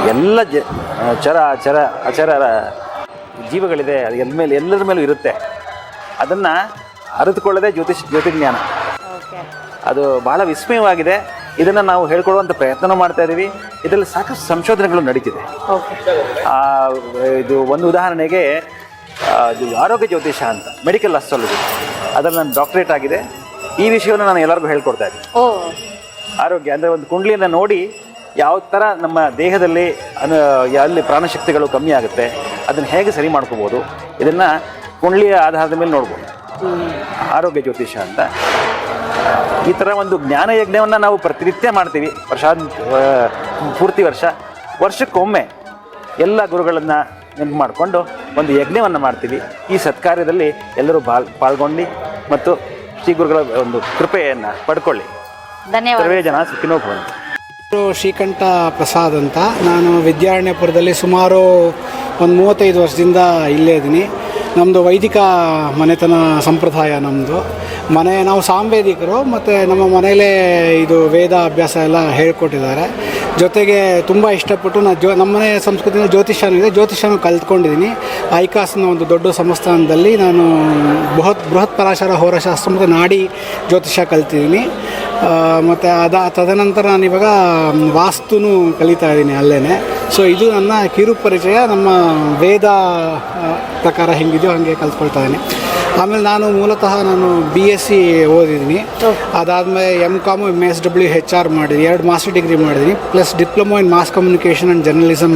ಎಲ್ಲ ಜ ಚರ ಚರ ಅಚರ ಜೀವಗಳಿದೆ ಅದು ಎಲ್ಲ ಮೇಲೆ ಎಲ್ಲರ ಮೇಲೂ ಇರುತ್ತೆ. ಅದನ್ನು ಅರಿತುಕೊಳ್ಳದೆ ಜ್ಯೋತಿಷ್ ಜ್ಯೋತಿಜ್ಞಾನ ಓಕೆ. ಅದು ಬಹಳ ವಿಸ್ಮಯವಾಗಿದೆ. ಇದನ್ನು ನಾವು ಹೇಳ್ಕೊಡುವಂಥ ಪ್ರಯತ್ನ ಮಾಡ್ತಾ ಇದ್ದೀವಿ ಇದರಲ್ಲಿ ಸಾಕಷ್ಟು ಸಂಶೋಧನೆಗಳು ನಡೀತಿದೆ. ಇದು ಒಂದು ಉದಾಹರಣೆಗೆ ಆರೋಗ್ಯ ಜ್ಯೋತಿಷ ಅಂತ ಮೆಡಿಕಲ್ ಅಸ್ಟ್ರಾಲಜಿ ಅದರಲ್ಲಿ ನನ್ನ ಡಾಕ್ಟರೇಟ್ ಆಗಿದೆ. ಈ ವಿಷಯವನ್ನು ನಾನು ಎಲ್ಲರಿಗೂ ಹೇಳ್ಕೊಡ್ತಾ ಇದ್ದೀನಿ. ಓ. ಆರೋಗ್ಯ ಅಂದರೆ ಒಂದು ಕುಂಡ್ಲಿಯನ್ನು ನೋಡಿ ಯಾವ ಥರ ನಮ್ಮ ದೇಹದಲ್ಲಿ ಅಲ್ಲಿ ಎಲ್ಲಿ ಪ್ರಾಣಶಕ್ತಿಗಳು ಕಮ್ಮಿ ಆಗುತ್ತೆ ಅದನ್ನು ಹೇಗೆ ಸರಿ ಮಾಡ್ಕೋಬೋದು ಇದನ್ನು ಕುಂಡ್ಲಿಯ ಆಧಾರದ ಮೇಲೆ ನೋಡ್ಬೋದು. ಆರೋಗ್ಯ ಜ್ಯೋತಿಷ ಅಂತ. ಈ ಥರ ಒಂದು ಜ್ಞಾನ ಯಜ್ಞವನ್ನು ನಾವು ಪ್ರತಿನಿತ್ಯ ಮಾಡ್ತೀವಿ. ವರ್ಷ ಪೂರ್ತಿ ವರ್ಷ. ವರ್ಷಕ್ಕೊಮ್ಮೆ ಎಲ್ಲ ಗುರುಗಳನ್ನು ನೆನಪು ಮಾಡಿಕೊಂಡು ಒಂದು ಯಜ್ಞವನ್ನು ಮಾಡ್ತೀವಿ. ಈ ಸತ್ಕಾರ್ಯದಲ್ಲಿ ಎಲ್ಲರೂ ಬಾಲ್ ಪಾಲ್ಗೊಂಡು ಮತ್ತು ಶ್ರೀ ಗುರುಗಳ ಒಂದು ಕೃಪೆಯನ್ನು ಪಡ್ಕೊಳ್ಳಿ. ಧನ್ಯವಾದ. ಜನ ಸುಖಿನೋ ಶ್ರೀಕಂಠ ಪ್ರಸಾದ್ ಅಂತ. ನಾನು ವಿದ್ಯಾರಣ್ಯಪುರದಲ್ಲಿ ಸುಮಾರು ಒಂದು ಮೂವತ್ತೈದು ವರ್ಷದಿಂದ ಇಲ್ಲೇ ಇದ್ದೀನಿ. ನಮ್ಮದು ವೈದಿಕ ಮನೆತನ ಸಂಪ್ರದಾಯ ನಮ್ಮದು ಮನೆ ನಾವು ಸಾಂವೇದಿಕರು ಮತ್ತು ನಮ್ಮ ಮನೆಯಲ್ಲೇ ಇದು ವೇದ ಅಭ್ಯಾಸ ಎಲ್ಲ ಹೇಳ್ಕೊಟ್ಟಿದ್ದಾರೆ. ಜೊತೆಗೆ ತುಂಬ ಇಷ್ಟಪಟ್ಟು ನಾನು ಜೋ ನಮ್ಮನೆ ಸಂಸ್ಕೃತಿನ ಜ್ಯೋತಿಷ್ಯನೂ ಇದೆ. ಜ್ಯೋತಿಷ್ಯನೂ ಕಲ್ತ್ಕೊಂಡಿದ್ದೀನಿ. ಐಕಾಸ್ನ ಒಂದು ದೊಡ್ಡ ಸಂಸ್ಥಾನದಲ್ಲಿ ನಾನು ಬೃಹತ್ ಬೃಹತ್ ಪರಾಶರ ಹೋರಶಾಸ್ತ್ರ ಮತ್ತು ನಾಡಿ ಜ್ಯೋತಿಷ್ಯ ಕಲ್ತಿದ್ದೀನಿ. ಮತ್ತು ಅದ ತದನಂತರ ನಾನು ಇವಾಗ ವಾಸ್ತುನೂ ಕಲಿತಾ ಇದ್ದೀನಿ ಅಲ್ಲೇ ಸೊ ಇದು ನನ್ನ ಕಿರು ಪರಿಚಯ. ನಮ್ಮ ವೇದ ಪ್ರಕಾರ ಹೆಂಗಿದೆಯೋ ಹಾಗೆ ಕಲ್ತ್ಕೊಳ್ತಾ ಇದ್ದೀನಿ. ಆಮೇಲೆ ನಾನು ಮೂಲತಃ ನಾನು ಬಿ ಎಸ್ ಸಿ ಓದಿದ್ದೀನಿ ಅದಾದಮೇಲೆ M com M S W H R ಮಾಡಿದ್ದೀನಿ. ಎರಡು ಮಾಸ್ಟರ್ ಡಿಗ್ರಿ ಮಾಡಿದ್ದೀನಿ. Plus diploma in mass communication and journalism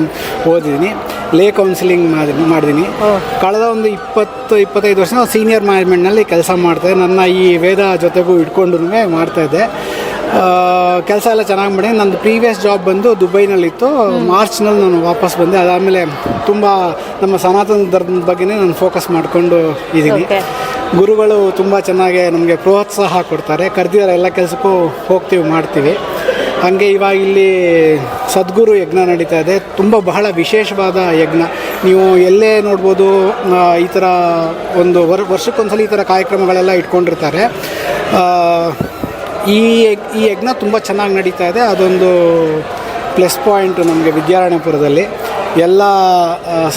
ಓದಿದ್ದೀನಿ. ಲೇ ಕೌನ್ಸಿಲಿಂಗ್ ಮಾಡಿ ಮಾಡಿದ್ದೀನಿ. ಕಳೆದ ಒಂದು ಇಪ್ಪತ್ತು ಇಪ್ಪತ್ತೈದು ವರ್ಷ ನಾವು ಸೀನಿಯರ್ ಮ್ಯಾನೇಜ್ಮೆಂಟ್ನಲ್ಲಿ ಕೆಲಸ ಮಾಡ್ತಾಯಿದ್ದೆ ನನ್ನ ಈ ವೇದ ಜೊತೆಗೂ ಇಟ್ಕೊಂಡು ಮಾಡ್ತಾಯಿದ್ದೆ ಕೆಲಸ ಎಲ್ಲ ಚೆನ್ನಾಗಿ ಮಾಡಿ ನಂದು ಪ್ರೀವಿಯಸ್ ಜಾಬ್ ಬಂದು ದುಬೈನಲ್ಲಿತ್ತು. ಮಾರ್ಚ್ನಲ್ಲಿ ನಾನು ವಾಪಸ್ ಬಂದೆ. ಅದಾದಮೇಲೆ ತುಂಬ ನಮ್ಮ ಸನಾತನ ಧರ್ಮದ ಬಗ್ಗೆನೇ ನಾನು ಫೋಕಸ್ ಮಾಡಿಕೊಂಡು ಇದ್ದೀನಿ. ಗುರುಗಳು ತುಂಬ ಚೆನ್ನಾಗಿ ನಮಗೆ ಪ್ರೋತ್ಸಾಹ ಕೊಡ್ತಾರೆ. ಕರೆದಿದ್ದಾರೆ ಎಲ್ಲ ಕೆಲಸಕ್ಕೂ ಹೋಗ್ತೀವಿ ಮಾಡ್ತೀವಿ. ಹಾಗೆ ಇವಾಗ ಇಲ್ಲಿ ಸದ್ಗುರು ಯಜ್ಞ ನಡೀತಾ ಇದೆ. ತುಂಬ ಬಹಳ ವಿಶೇಷವಾದ ಯಜ್ಞ. ನೀವು ಎಲ್ಲೇ ನೋಡ್ಬೋದು ಈ ಥರ ಒಂದು ವರ್ ವರ್ಷಕ್ಕೊಂದ್ಸಲ ಈ ಥರ ಕಾರ್ಯಕ್ರಮಗಳೆಲ್ಲ ಇಟ್ಕೊಂಡಿರ್ತಾರೆ. ಈ ಈ ಯಜ್ಞ ತುಂಬ ಚೆನ್ನಾಗಿ ನಡೀತಾ ಇದೆ. ಅದೊಂದು ಪ್ಲಸ್ ಪಾಯಿಂಟ್ ನಮಗೆ ವಿದ್ಯಾರಣ್ಯಪುರದಲ್ಲಿ ಎಲ್ಲ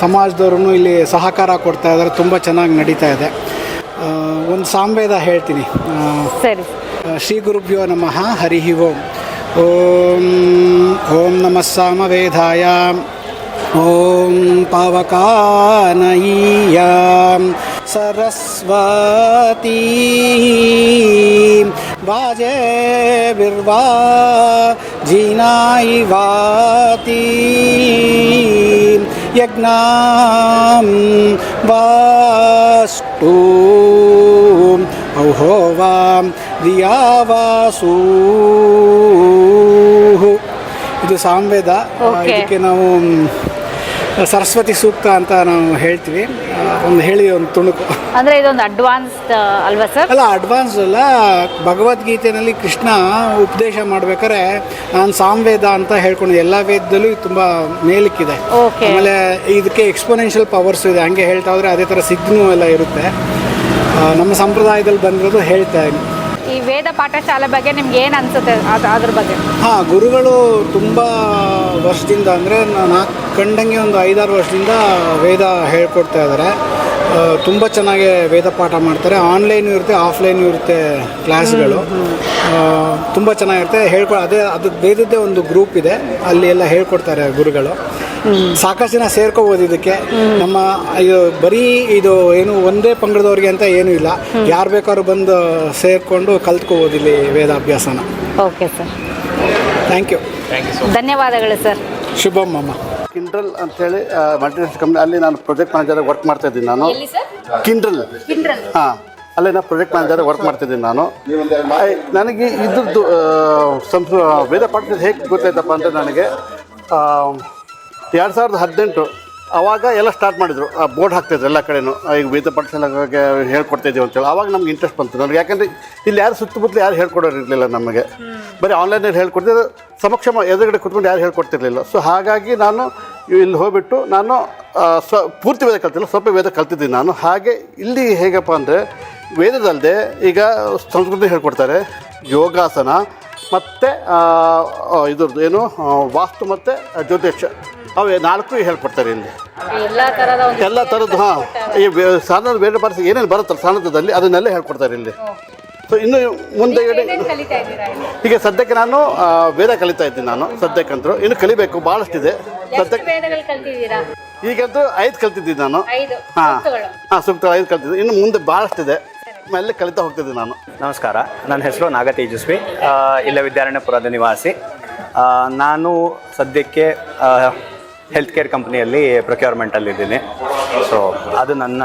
ಸಮಾಜದವ್ರು ಇಲ್ಲಿ ಸಹಕಾರ ಕೊಡ್ತಾ ಇದ್ದಾರೆ. ತುಂಬ ಚೆನ್ನಾಗಿ ನಡೀತಾ ಇದೆ. ಒಂದು ಸಾಂವೇದ ಹೇಳ್ತೀನಿ. ಸರಿ. ಶ್ರೀ ಗುರುಭ್ಯೋ ನಮಃ. ಹರಿಹಿ ಓಂ. ಓಂ ಓಂ ನಮಃ ಸಾಮವೇದಾಯ ಓಂ ಪಾವಕಾನಯೀಯ ಸರಸ್ವತೀ ಬಾಜೆ ಬಿರ್ವಾ ಜೀನಾಯಿ ವಾತಿ ಯಜ್ಞಾಂ ವಾಷ್ಟು ಔಹೋ ವಾಂ ದಿಯಾವಾಸೂ ಇದು ಸಾಂವೇದ. ಇದಕ್ಕೆ ನಾವು ಸರಸ್ವತಿ ಸೂಕ್ತ ಅಂತ ನಾವು ಹೇಳ್ತೀವಿ. ಒಂದು ಹೇಳಿ ಒಂದು ತುಣುಕು. ಅಂದ್ರೆ ಇದೊಂದು ಅಡ್ವಾನ್ಸ್ ಅಲ್ವಾ ಸರ್? ಅಲ್ಲ ಅಡ್ವಾನ್ಸ್ ಅಲ್ಲ. ಭಗವದ್ಗೀತೆಯಲ್ಲಿ ಕೃಷ್ಣ ಉಪದೇಶ ಮಾಡ್ಬೇಕಾದ್ರೆ ನಾನು ಸಾಂವೇದ ಅಂತ ಹೇಳ್ಕೊಂಡು ಎಲ್ಲ ವೇದದಲ್ಲೂ ಇದು ತುಂಬ ಮೇಲಕ್ಕಿದೆ. ಆಮೇಲೆ ಇದಕ್ಕೆ ಎಕ್ಸ್ಪೋನೆನ್ಷಿಯಲ್ ಪವರ್ಸ್ ಇದೆ. ಹಂಗೆ ಹೇಳ್ತಾ ಹೋದ್ರೆ ಅದೇ ಥರ ಸಿಗ್ನೂ ಎಲ್ಲ ಇರುತ್ತೆ. ನಮ್ಮ ಸಂಪ್ರದಾಯದಲ್ಲಿ ಬಂದಿರೋದು ಹೇಳ್ತಾ ಇದ್ದೀನಿ. ಈ ವೇದ ಪಾಠಶಾಲೆ ಬಗ್ಗೆ ನಿಮ್ಗೆ ಏನು ಅನ್ಸುತ್ತೆ ಅದು ಅದ್ರ ಬಗ್ಗೆ? ಹಾಂ, ಗುರುಗಳು ತುಂಬ ವರ್ಷದಿಂದ ಅಂದರೆ ನಾನು ಕಂಡಂಗೆ ಒಂದು ಐದಾರು ವರ್ಷದಿಂದ ವೇದ ಹೇಳ್ಕೊಡ್ತಾ ಇದ್ದಾರೆ ತುಂಬ ಚೆನ್ನಾಗಿ ವೇದ ಪಾಠ ಮಾಡ್ತಾರೆ. ಆನ್ಲೈನು ಇರುತ್ತೆ ಆಫ್ಲೈನು ಇರುತ್ತೆ ಕ್ಲಾಸ್ಗಳು. ತುಂಬ ಚೆನ್ನಾಗಿರುತ್ತೆ. ಹೇಳ್ಕೊ ಅದೇ ಅದು ವೇದದ್ದೇ ಒಂದು ಗ್ರೂಪ್ ಇದೆ. ಅಲ್ಲಿ ಎಲ್ಲ ಹೇಳ್ಕೊಡ್ತಾರೆ ಗುರುಗಳು. ಸಾಕಷ್ಟು ಜನ ಸೇರ್ಕೋಬೋದು ಇದಕ್ಕೆ ನಮ್ಮ ಇದು ಬರೀ ಇದು ಏನು ಒಂದೇ ಪಂಗಡದವ್ರಿಗೆ ಅಂತ ಏನೂ ಇಲ್ಲ. ಯಾರು ಬೇಕಾದ್ರೂ ಬಂದು ಸೇರಿಕೊಂಡು ಕಲ್ತ್ಕೋಬೋದು ಇಲ್ಲಿ ವೇದಾಭ್ಯಾಸನ. ಓಕೆ ಸರ್ ಥ್ಯಾಂಕ್ ಯು ಧನ್ಯವಾದಗಳು ಸರ್ ಶುಭಮ್ಮ ಕಿಂಡ್ರಲ್ ಅಂತೇಳಿ ಮಲ್ಟಿನ್ಯಾಷನಲ್ ಕಂಪ್ನಿ ಅಲ್ಲಿ ನಾನು ಪ್ರಾಜೆಕ್ಟ್ ಮ್ಯಾನೇಜರ್ ವರ್ಕ್ ಮಾಡ್ತಾ ಇದ್ದೀನಿ ನಾನು. ಕಿಂಡ್ರಲ್ ಹಾಂ ಅಲ್ಲೇ ನಾನು ಪ್ರಾಜೆಕ್ಟ್ ಮ್ಯಾನೇಜರ್ ವರ್ಕ್ ಮಾಡ್ತಿದ್ದೀನಿ ನಾನು. ಐ- ನನಗೆ ಇದ್ರದ್ದು ಸಂಸ್ ವೇದ ಪಾಠ ಹೇಗೆ ಗೊತ್ತಾಯ್ತಪ್ಪ ಅಂದರೆ ನನಗೆ ಎರಡು ಸಾವಿರದ ಹದಿನೆಂಟು ಆವಾಗ ಎಲ್ಲ ಸ್ಟಾರ್ಟ್ ಮಾಡಿದ್ರು. ಆ ಬೋರ್ಡ್ ಹಾಕ್ತಿದ್ರು ಎಲ್ಲ ಕಡೆನೂ. ಈಗ ವೇದ ಪಾಠಶಾಲೆಗೆ ಹೇಳ್ಕೊಡ್ತಾ ಇದ್ದೀವಿ ಅಂತೇಳಿ. ಆವಾಗ ನಮ್ಗೆ ಇಂಟ್ರೆಸ್ಟ್ ಬಂತು. ನನಗೆ ಯಾಕಂದರೆ ಇಲ್ಲಿ ಯಾರು ಸುತ್ತಮುತ್ತಲು ಯಾರು ಹೇಳ್ಕೊಡೋರು ಇರಲಿಲ್ಲ ನಮಗೆ. ಬರೀ ಆನ್ಲೈನಲ್ಲಿ ಹೇಳ್ಕೊಡ್ತಿದ್ರು. ಸಮಕ್ಷಮ ಎದುರುಗಡೆ ಕುತ್ಕೊಂಡು ಯಾರು ಹೇಳ್ಕೊಡ್ತಿರ್ಲಿಲ್ಲ. ಸೊ ಹಾಗಾಗಿ ನಾನು ಇಲ್ಲಿ ಹೋಗ್ಬಿಟ್ಟು ನಾನು ಸ್ವ ಪೂರ್ತಿ ವೇದ ಕಲ್ತಿಲ್ಲ. ಸ್ವಲ್ಪ ವೇದ ಕಲ್ತಿದ್ದೀನಿ ನಾನು. ಹಾಗೆ ಇಲ್ಲಿ ಹೇಗಪ್ಪ ಅಂದರೆ ವೇದದಲ್ಲದೆ ಈಗ ಸಂಸ್ಕೃತಿ ಹೇಳ್ಕೊಡ್ತಾರೆ. ಯೋಗಾಸನ ಮತ್ತು ಇದ್ರದ್ದು ಏನು ವಾಸ್ತು ಮತ್ತು ಜ್ಯೋತಿಷ ಅವೇ ನಾಲ್ಕು ಹೇಳ್ಕೊಡ್ತಾರೆ ಇಲ್ಲಿ. ಎಲ್ಲ ಥರದ್ದು ಹಾಂ. ಈ ಸಾಧನ ಬೇರೆ ಪಾಠ ಏನೇನು ಬರುತ್ತಲ್ಲ ಸಾಧನದಲ್ಲಿ ಅದನ್ನೆಲ್ಲ ಹೇಳ್ಕೊಡ್ತಾರೆ ಇಲ್ಲಿ. ಸೊ ಇನ್ನು ಮುಂದೆ ಕಲಿತಾ ಇದ್ದೀರಾ ಈಗ ಸದ್ಯಕ್ಕೆ ನಾನು ವೇದ ಕಲಿತಾ ಇದ್ದೀನಿ ನಾನು ಸದ್ಯಕ್ಕಂತೂ ಇನ್ನು ಕಲಿಬೇಕು ಭಾಳಷ್ಟಿದೆ. ಸದ್ಯಕ್ಕೆ ಈಗಂತೂ ಐದು ಕಲ್ತಿದ್ದೀನಿ ನಾನು. ಹಾಂ. ಸೂಕ್ತಗಳು. ಹಾಂ ಸೂಕ್ತ ಐದು ಕಲ್ತಿದ್ದೆ ಇನ್ನು ಮುಂದೆ ಭಾಳಷ್ಟಿದೆ. ಮೇಲೆ ಕಲಿತಾ ಹೋಗ್ತಿದ್ದೀನಿ ನಾನು. ನಮಸ್ಕಾರ. ನನ್ನ ಹೆಸರು ನಾಗ ತೇಜಸ್ವಿ. ಇಲ್ಲೇ ವಿದ್ಯಾರಣ್ಯಪುರದ ನಿವಾಸಿ. ನಾನು ಸದ್ಯಕ್ಕೆ ಹೆಲ್ತ್ ಕೇರ್ ಕಂಪ್ನಿಯಲ್ಲಿ ಪ್ರೊಕ್ಯೂರ್ಮೆಂಟಲ್ಲಿದ್ದೀನಿ ಸೊ ಅದು ನನ್ನ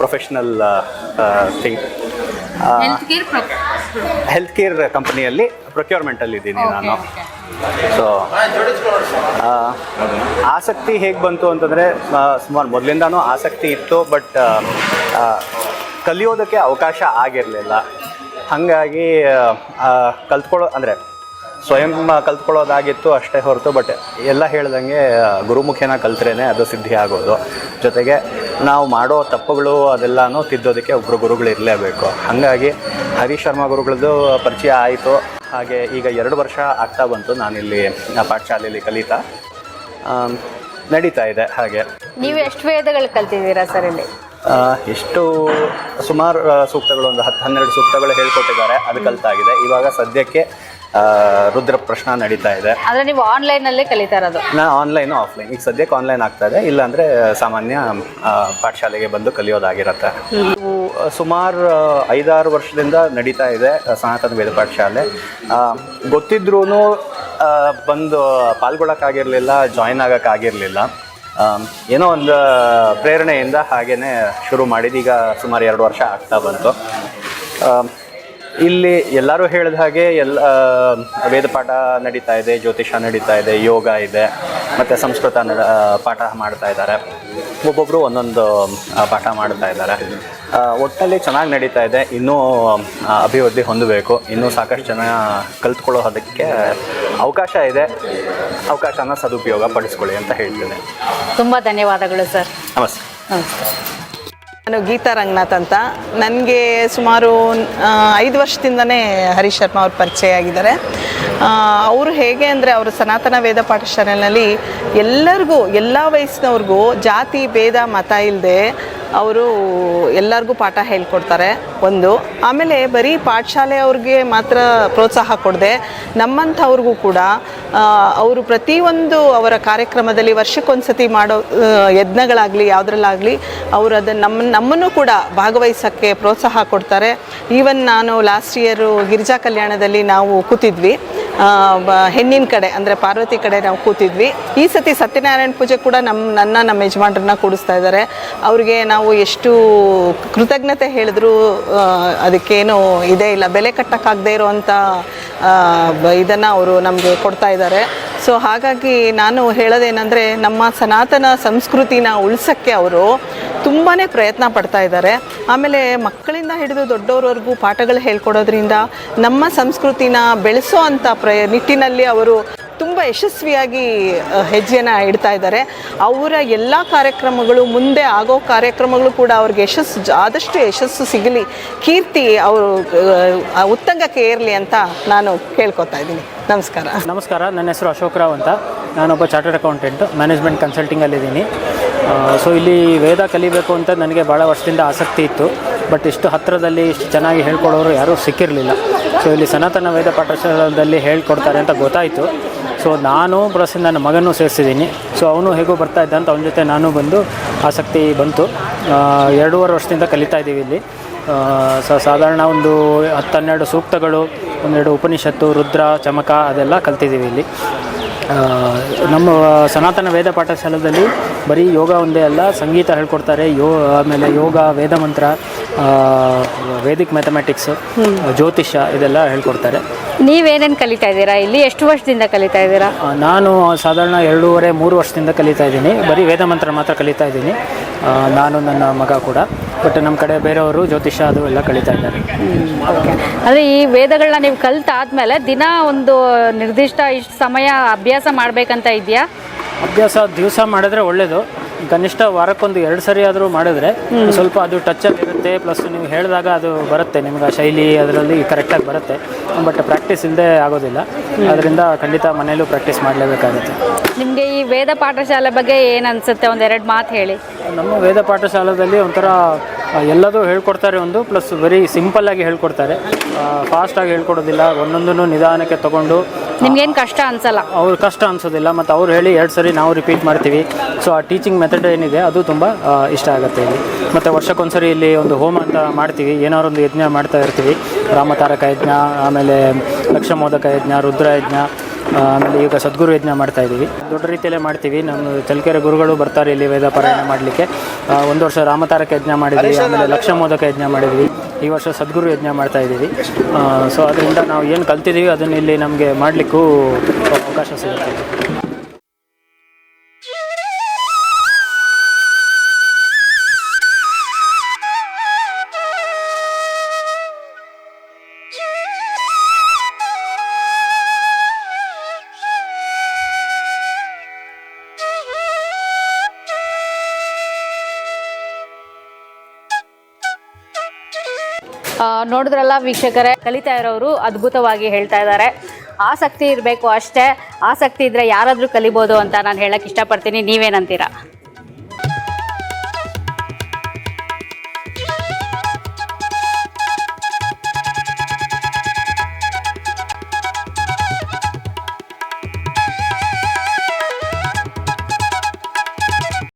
ಪ್ರೊಫೆಷ್ನಲ್ ಥಿಂಗ್ ಹೆಲ್ತ್ ಕೇರ್ ಕಂಪ್ನಿಯಲ್ಲಿ ಪ್ರೊಕ್ಯೂರ್ಮೆಂಟಲ್ಲಿದ್ದೀನಿ ನಾನು. ಸೊ ಆಸಕ್ತಿ ಹೇಗೆ ಬಂತು ಅಂತಂದರೆ ಸುಮಾರು ಮೊದಲಿಂದನೂ ಆಸಕ್ತಿ ಇತ್ತು ಬಟ್ ಕಲಿಯೋದಕ್ಕೆ ಅವಕಾಶ ಆಗಿರಲಿಲ್ಲ. ಹಾಗಾಗಿ ಕಲ್ತ್ಕೊಳ್ಳೋ ಅಂದರೆ ಸ್ವಯಂ ಕಲ್ತ್ಕೊಳ್ಳೋದಾಗಿತ್ತು ಅಷ್ಟೇ ಹೊರತು ಬಟ್ ಎಲ್ಲ ಹೇಳ್ದಂಗೆ ಗುರುಮುಖೇನ ಕಲ್ತ್ರೇನೆ ಅದು ಸಿದ್ಧಿ ಆಗೋದು. ಜೊತೆಗೆ ನಾವು ಮಾಡೋ ತಪ್ಪುಗಳು ಅದೆಲ್ಲನೂ ತಿದ್ದೋದಕ್ಕೆ ಒಬ್ಬರು ಗುರುಗಳು ಇರಲೇಬೇಕು. ಹಾಗಾಗಿ ಹರೀಶ್ ಶರ್ಮಾ ಗುರುಗಳದ್ದು ಪರಿಚಯ ಆಯಿತು. ಹಾಗೆ ಈಗ ಎರಡು ವರ್ಷ ಆಗ್ತಾ ಬಂತು ನಾನಿಲ್ಲಿ ಪಾಠಶಾಲೆಯಲ್ಲಿ ಕಲಿತಾ. ನಡೀತಾ ಇದೆ ಹಾಗೆ. ನೀವು ಎಷ್ಟು ವೇದಗಳು ಕಲ್ತಿದ್ದೀರಾ ಸರ್ ಇಲ್ಲಿ? ಎಷ್ಟು ಸುಮಾರು ಸೂಕ್ತಗಳು ಒಂದು ಹತ್ತು ಹನ್ನೆರಡು ಸೂಕ್ತಗಳು ಹೇಳ್ಕೊಟ್ಟಿದ್ದಾರೆ ಅದು ಕಲ್ತಾಗಿದೆ. ಇವಾಗ ಸದ್ಯಕ್ಕೆ ರುದ್ರ ಪ್ರಶ್ನ ನಡೀತಾ ಇದೆ. ಅಂದ್ರೆ ನೀವು ಆನ್ಲೈನ್ ಅಲ್ಲೇ ಕಲಿತಾ ಇರೋದು. ನಾ ಆನ್ಲೈನ್ ಆಫ್ಲೈನ್ ಈಗ ಸದ್ಯಕ್ಕೆ ಆನ್ಲೈನ್ ಆಗ್ತಾ ಇದೆ. ಇಲ್ಲಾಂದರೆ ಸಾಮಾನ್ಯ ಆ, ಪಾಠಶಾಲೆಗೆ ಬಂದು ಕಲಿಯೋದಾಗಿರತ್ತೆ. ಇದು ಸುಮಾರು ಐದಾರು ವರ್ಷದಿಂದ ನಡೀತಾ ಇದೆ ಆ, ಸನಾತನ ವೇದ ಪಾಠಶಾಲೆ. ಗೊತ್ತಿದ್ರೂ ಬಂದು ಪಾಲ್ಗೊಳ್ಳೋಕ್ಕಾಗಿರಲಿಲ್ಲ ಜಾಯಿನ್ ಆಗೋಕ್ಕಾಗಿರಲಿಲ್ಲ. ಏನೋ ಒಂದು ಪ್ರೇರಣೆಯಿಂದ ಹಾಗೇನೆ ಶುರು ಮಾಡಿದೀಗ ಈಗ ಸುಮಾರು ಎರಡು ವರ್ಷ ಆಗ್ತಾ ಬಂತು. ಆ, ಇಲ್ಲಿ ಎಲ್ಲರೂ ಹೇಳಿದ ಹಾಗೆ ಎಲ್ಲ ವೇದ ಪಾಠ ನಡೀತಾ ಇದೆ ಜ್ಯೋತಿಷ ನಡೀತಾ ಇದೆ ಯೋಗ ಇದೆ ಮತ್ತು ಸಂಸ್ಕೃತ ನಡ ಪಾಠ ಮಾಡ್ತಾ ಇದ್ದಾರೆ. ಒಬ್ಬೊಬ್ಬರು ಒಂದೊಂದು ಪಾಠ ಮಾಡ್ತಾ ಇದ್ದಾರೆ. ಒಟ್ಟಲ್ಲಿ ಚೆನ್ನಾಗಿ ನಡೀತಾ ಇದೆ. ಇನ್ನೂ ಅಭಿವೃದ್ಧಿ ಹೊಂದಬೇಕು. ಇನ್ನೂ ಸಾಕಷ್ಟು ಜನ ಕಲ್ತ್ಕೊಳ್ಳೋದಕ್ಕೆ ಅವಕಾಶ ಇದೆ. ಅವಕಾಶನ ಸದುಪಯೋಗ ಪಡಿಸ್ಕೊಳ್ಳಿ ಅಂತ ಹೇಳ್ತೇನೆ. ತುಂಬ ಧನ್ಯವಾದಗಳು ಸರ್. ನಮಸ್ತೆ. ನಮಸ್ಕಾರ ನಾನು ಗೀತಾ ರಂಗನಾಥ್ ಅಂತ. ನನಗೆ ಸುಮಾರು ಐದು ವರ್ಷದಿಂದನೇ ಹರೀಶ್ ಶರ್ಮಾ ಅವ್ರ ಪರಿಚಯ ಆಗಿದ್ದಾರೆ. ಅವರು ಹೇಗೆ ಅಂದರೆ ಅವರು ಸನಾತನ ವೇದ ಪಾಠಶಾಲೆಯಲ್ಲಿ ಎಲ್ಲರಿಗೂ, ಎಲ್ಲ ವಯಸ್ಸಿನವ್ರಿಗೂ ಜಾತಿ, ಭೇದ, ಮತ ಇಲ್ಲದೆ ಅವರು ಎಲ್ಲರಿಗೂ ಪಾಠ ಹೇಳ್ಕೊಡ್ತಾರೆ ಒಂದು. ಆಮೇಲೆ ಬರೀ ಪಾಠಶಾಲೆ ಅವ್ರಿಗೆ ಮಾತ್ರ ಪ್ರೋತ್ಸಾಹ ಕೊಡದೆ ನಮ್ಮಂಥವ್ರಿಗೂ ಕೂಡ ಅವರು ಪ್ರತಿಯೊಂದು ಅವರ ಕಾರ್ಯಕ್ರಮದಲ್ಲಿ ವರ್ಷಕ್ಕೊಂದ್ಸತಿ ಮಾಡೋ ಯಜ್ಞಗಳಾಗಲಿ ಯಾವುದ್ರಲ್ಲಾಗಲಿ ಅವರು ಅದನ್ನು ನಮ್ಮ ನಮ್ಮನ್ನು ಕೂಡ ಭಾಗವಹಿಸೋಕ್ಕೆ ಪ್ರೋತ್ಸಾಹ ಕೊಡ್ತಾರೆ. ಈವನ್ ನಾನು ಲಾಸ್ಟ್ ಇಯರು ಗಿರಿಜಾ ಕಲ್ಯಾಣದಲ್ಲಿ ನಾವು ಕೂತಿದ್ವಿ. ಹೆಣ್ಣಿನ ಕಡೆ, ಅಂದರೆ ಪಾರ್ವತಿ ಕಡೆ ನಾವು ಕೂತಿದ್ವಿ. ಈ ಸತಿ ಸತ್ಯನಾರಾಯಣ ಪೂಜೆ ಕೂಡ ನಮ್ಮ ನನ್ನ, ನಮ್ಮ ಯಜಮಾನ್ರನ್ನ ಕೂಡಿಸ್ತಾ ಇದ್ದಾರೆ. ಅವ್ರಿಗೆ ನಾವು ಎಷ್ಟು ಕೃತಜ್ಞತೆ ಹೇಳಿದ್ರು ಅದಕ್ಕೇನು ಇದೇ ಇಲ್ಲ. ಬೆಲೆ ಕಟ್ಟಕ್ಕಾಗದೇ ಇರುವಂಥ ಇದನ್ನು ಅವರು ನಮಗೆ ಕೊಡ್ತಾ ಇದ್ದಾರೆ. ಸೊ, ಹಾಗಾಗಿ ನಾನು ಹೇಳೋದೇನೆಂದರೆ, ನಮ್ಮ ಸನಾತನ ಸಂಸ್ಕೃತಿನ ಉಳ್ಸೋಕ್ಕೆ ಅವರು ತುಂಬಾ ಪ್ರಯತ್ನ ಪಡ್ತಾ ಇದ್ದಾರೆ. ಆಮೇಲೆ ಮಕ್ಕಳಿಂದ ಹಿಡಿದು ದೊಡ್ಡವ್ರವರೆಗೂ ಪಾಠಗಳು ಹೇಳ್ಕೊಡೋದ್ರಿಂದ ನಮ್ಮ ಸಂಸ್ಕೃತಿನ ಬೆಳೆಸೋ ಅಂಥ ಪ್ರಯ, ನಿಟ್ಟಿನಲ್ಲಿ ಅವರು ತುಂಬ ಯಶಸ್ವಿಯಾಗಿ ಹೆಜ್ಜೆನ ಇಡ್ತಾ ಇದ್ದಾರೆ. ಅವರ ಎಲ್ಲ ಕಾರ್ಯಕ್ರಮಗಳು ಮುಂದೆ ಆಗೋ ಕಾರ್ಯಕ್ರಮಗಳು ಕೂಡ ಅವ್ರಿಗೆ ಯಶಸ್ಸು ಆದಷ್ಟು ಯಶಸ್ಸು ಸಿಗಲಿ, ಕೀರ್ತಿ ಅವರು ಉತ್ತಂಗಕ್ಕೆ ಏರಲಿ ಅಂತ ನಾನು ಕೇಳ್ಕೊತಾ ಇದ್ದೀನಿ. ನಮಸ್ಕಾರ. ನಮಸ್ಕಾರ. ನನ್ನ ಹೆಸರು ಅಶೋಕ್ ರಾವ್ ಅಂತ. ನಾನೊಬ್ಬ ಚಾರ್ಟರ್ಡ್ ಅಕೌಂಟೆಂಟ್. ಮ್ಯಾನೇಜ್ಮೆಂಟ್ ಕನ್ಸಲ್ಟಿಂಗಲ್ಲಿದ್ದೀನಿ. ಸೊ ಇಲ್ಲಿ ವೇದ ಕಲಿಬೇಕು ಅಂತ ನನಗೆ ಭಾಳ ವರ್ಷದಿಂದ ಆಸಕ್ತಿ ಇತ್ತು. ಬಟ್ ಇಷ್ಟು ಹತ್ತಿರದಲ್ಲಿ ಇಷ್ಟು ಚೆನ್ನಾಗಿ ಹೇಳ್ಕೊಡೋರು ಯಾರೂ ಸಿಕ್ಕಿರಲಿಲ್ಲ. ಸೊ ಇಲ್ಲಿ ಸನಾತನ ವೇದ ಪಾಠಶಾಲದಲ್ಲಿ ಹೇಳ್ಕೊಡ್ತಾರೆ ಅಂತ ಗೊತ್ತಾಯಿತು. ಸೊ ನಾನು ಪ್ಲಸ್ ನನ್ನ ಮಗನೂ ಸೇರಿಸಿದ್ದೀನಿ. ಸೊ ಅವನು ಹೇಗೂ ಬರ್ತಾ ಇದ್ದ ಅಂತ ಅವನ ಜೊತೆ ನಾನು ಬಂದು ಆಸಕ್ತಿ ಬಂತು. ಎರಡೂವರೆ ವರ್ಷದಿಂದ ಕಲಿತಾ ಇದ್ದೀವಿ ಇಲ್ಲಿ. ಸೊ ಸಾಧಾರಣ ಒಂದು ಹತ್ತು ಹನ್ನೆರಡು ಸೂಕ್ತಗಳು, ಒಂದೆರಡು ಉಪನಿಷತ್ತು, ರುದ್ರ, ಚಮಕ ಅದೆಲ್ಲ ಕಲ್ತಿದ್ದೀವಿ ಇಲ್ಲಿ. ನಮ್ಮ ಸನಾತನ ವೇದ ಪಾಠಶಾಲೆಯಲ್ಲಿ ಬರೀ ಯೋಗ ಒಂದೇ ಅಲ್ಲ ಸಂಗೀತ ಹೇಳ್ಕೊಡ್ತಾರೆ ಯೋ ಆಮೇಲೆ ಯೋಗ ವೇದ ಮಂತ್ರ ವೇದಿಕ್ ಮ್ಯಾಥಮೆಟಿಕ್ಸ್ ಜ್ಯೋತಿಷ್ಯ ಇದೆಲ್ಲ ಹೇಳ್ಕೊಡ್ತಾರೆ. ನೀವೇನೇನು ಕಲಿತಾ ಇದ್ದೀರಾ? ಇಲ್ಲಿ ಎಷ್ಟು ವರ್ಷದಿಂದ ಕಲಿತಾ ಇದ್ದೀರಾ? ನಾನು ಸಾಧಾರಣ ಎರಡೂವರೆ ಮೂರು ವರ್ಷದಿಂದ ಕಲಿತಾ ಇದ್ದೀನಿ. ಬರೀ ವೇದ ಮಂತ್ರ ಮಾತ್ರ ಕಲಿತಾ ಇದ್ದೀನಿ. ನಾನು ನನ್ನ ಮಗ ಕೂಡ. ಬಟ್ ನಮ್ಮ ಕಡೆ ಬೇರೆಯವರು ಜ್ಯೋತಿಷ್ಯ ಅದು ಎಲ್ಲ ಕಲಿತಾ ಇದ್ದಾರೆ. ಅದೇ ಈ ವೇದಗಳನ್ನ ನೀವು ಕಲಿತಾದ್ಮೇಲೆ ದಿನ ಒಂದು ನಿರ್ದಿಷ್ಟ ಇಷ್ಟು ಸಮಯ ಅಭ್ಯಾಸ ಮಾಡಬೇಕಂತ ಇದೆಯಾ ಅಭ್ಯಾಸ ದಿವಸ ಮಾಡಿದ್ರೆ ಒಳ್ಳೇದು. ಕನಿಷ್ಠ ವಾರಕ್ಕೊಂದು ಎರಡು ಸರಿ ಆದರೂ ಮಾಡಿದ್ರೆ ಸ್ವಲ್ಪ ಅದು ಟಚ್ ಇರುತ್ತೆ. ಪ್ಲಸ್ ನೀವು ಹೇಳಿದಾಗ ಅದು ಬರುತ್ತೆ. ನಿಮ್ಗೆ ಆ ಶೈಲಿ ಅದರಲ್ಲಿ ಕರೆಕ್ಟಾಗಿ ಬರುತ್ತೆ. ಬಟ್ ಪ್ರಾಕ್ಟೀಸ್ ಇಲ್ಲದೆ ಆಗೋದಿಲ್ಲ. ಅದರಿಂದ ಖಂಡಿತ ಮನೆಯಲ್ಲೂ ಪ್ರಾಕ್ಟೀಸ್ ಮಾಡಲೇಬೇಕಾಗುತ್ತೆ. ನಿಮಗೆ ಈ ವೇದ ಪಾಠಶಾಲೆ ಬಗ್ಗೆ ಏನು ಅನಿಸುತ್ತೆ? ಒಂದೆರಡು ಮಾತು ಹೇಳಿ. ನಮ್ಮ ವೇದ ಪಾಠಶಾಲೆಯಲ್ಲಿ ಒಂಥರ ಎಲ್ಲದೂ ಹೇಳ್ಕೊಡ್ತಾರೆ ಒಂದು ಪ್ಲಸ್ ವೆರಿ ಸಿಂಪಲ್ಲಾಗಿ ಹೇಳ್ಕೊಡ್ತಾರೆ. ಫಾಸ್ಟಾಗಿ ಹೇಳ್ಕೊಡೋದಿಲ್ಲ ಒಂದೊಂದನ್ನು ನಿಧಾನಕ್ಕೆ ತಗೊಂಡು ನಿಮ್ಗೇನು ಕಷ್ಟ ಅನ್ಸಲ್ಲ. ಅವ್ರು ಕಷ್ಟ ಅನ್ಸೋದಿಲ್ಲ ಮತ್ತು ಅವ್ರು ಹೇಳಿ ಎರಡು ಸರಿ ನಾವು ರಿಪೀಟ್ ಮಾಡ್ತೀವಿ. ಸೊ ಆ ಟೀಚಿಂಗ್ ಮೆಥಡ್ ಏನಿದೆ ಅದು ತುಂಬ ಇಷ್ಟ ಆಗುತ್ತೆ ಇಲ್ಲಿ. ಮತ್ತು ವರ್ಷಕ್ಕೊಂದ್ಸರಿ ಇಲ್ಲಿ ಒಂದು ಹೋಮ ಅಂತ ಮಾಡ್ತೀವಿ ಏನಾದ್ರು ಒಂದು ಯಜ್ಞ ಮಾಡ್ತಾ ಇರ್ತೀವಿ. ರಾಮತಾರಕ ಯಜ್ಞ ಆಮೇಲೆ ಲಕ್ಷಮೋದಕ ಯಜ್ಞ ರುದ್ರ ಯಜ್ಞ ಆಮೇಲೆ ಈಗ ಸದ್ಗುರು ಯಜ್ಞ ಮಾಡ್ತಾ ಇದ್ದೀವಿ. ದೊಡ್ಡ ರೀತಿಯಲ್ಲೇ ಮಾಡ್ತೀವಿ. ನಮ್ಮ ಚಲ್ಕೆರೆ ಗುರುಗಳು ಬರ್ತಾರೆ ಇಲ್ಲಿ ವೇದ ಪಾರಾಯಣ ಮಾಡಲಿಕ್ಕೆ. ಒಂದು ವರ್ಷ ರಾಮತಾರಕ ಯಜ್ಞ ಮಾಡಿದ್ವಿ, ಆಮೇಲೆ ಲಕ್ಷಮೋದಕ ಯಜ್ಞ ಮಾಡಿದ್ವಿ. ಈ ವರ್ಷ ಸದ್ಗುರು ಯಜ್ಞ ಮಾಡ್ತಾ ಇದ್ದೀವಿ. ಸೊ ಅದರಿಂದ ನಾವು ಏನು ಕಲ್ತಿದ್ದೀವಿ ಅದನ್ನು ಇಲ್ಲಿ ನಮಗೆ ಮಾಡಲಿಕ್ಕೂ ಅವಕಾಶ ಸಿಗುತ್ತೆ. ನೋಡಿದ್ರಲ್ಲ ವೀಕ್ಷಕರೇ, ಕಲಿತಾ ಇರೋರು ಅದ್ಭುತವಾಗಿ ಹೇಳ್ತಾ ಇದ್ದಾರೆ. ಆಸಕ್ತಿ ಇರಬೇಕು ಅಷ್ಟೇ. ಆಸಕ್ತಿ ಇದ್ದರೆ ಯಾರಾದರೂ ಕಲಿಬೋದು ಅಂತ ನಾನು ಹೇಳಕ್ಕೆ ಇಷ್ಟಪಡ್ತೀನಿ. ನೀವೇನಂತೀರಾ?